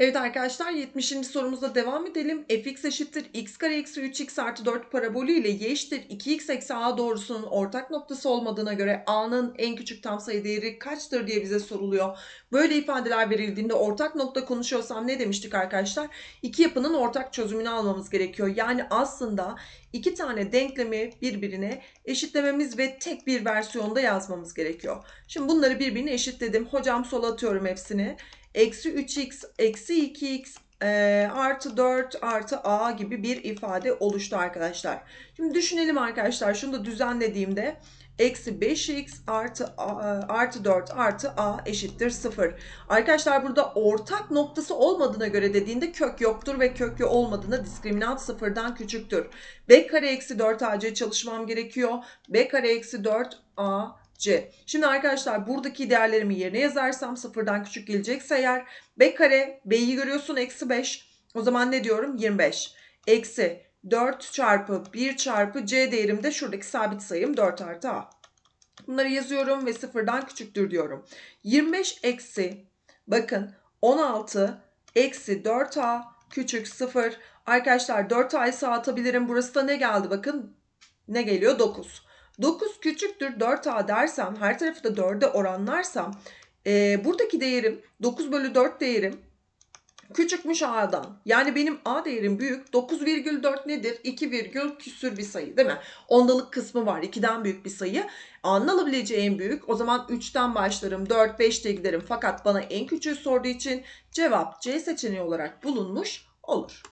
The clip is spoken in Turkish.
Evet arkadaşlar 70. sorumuzda devam edelim. fx eşittir x kare eksi 3x artı 4 parabolü ile y eşittir 2x eksi a doğrusunun ortak noktası olmadığına göre a'nın en küçük tam sayı değeri kaçtır diye bize soruluyor. Böyle ifadeler verildiğinde ortak nokta konuşuyorsam ne demiştik arkadaşlar? İki yapının ortak çözümünü almamız gerekiyor. Yani aslında iki tane denklemi birbirine eşitlememiz ve tek bir versiyonda yazmamız gerekiyor. Şimdi bunları birbirine eşitledim. Hocam sola atıyorum hepsini eksi 3x eksi 2x e, artı 4 artı a gibi bir ifade oluştu arkadaşlar. Şimdi düşünelim arkadaşlar şunu da düzenlediğimde eksi 5x artı, a, artı 4 artı a eşittir 0. Arkadaşlar burada ortak noktası olmadığına göre dediğinde kök yoktur ve köklü olmadığında diskriminant sıfırdan küçüktür. b kare eksi 4ac çalışmam gerekiyor. b kare eksi 4a C. Şimdi arkadaşlar buradaki değerlerimi yerine yazarsam sıfırdan küçük gelecekse eğer B kare B'yi görüyorsun eksi 5. O zaman ne diyorum? 25. Eksi 4 çarpı 1 çarpı C değerim de şuradaki sabit sayım 4 artı A. Bunları yazıyorum ve sıfırdan küçüktür diyorum. 25 eksi bakın 16 eksi 4A küçük 0. Arkadaşlar 4A'yı sağ atabilirim. Burası da ne geldi bakın. Ne geliyor? 9. 9 küçüktür 4a dersem her tarafı da 4'e oranlarsam e, buradaki değerim 9 bölü 4 değerim küçükmüş a'dan. Yani benim a değerim büyük. 9,4 nedir? 2 virgül küsür bir sayı değil mi? Ondalık kısmı var. 2'den büyük bir sayı. A'nın alabileceği en büyük. O zaman 3'ten başlarım. 4, 5 diye giderim. Fakat bana en küçüğü sorduğu için cevap C seçeneği olarak bulunmuş olur.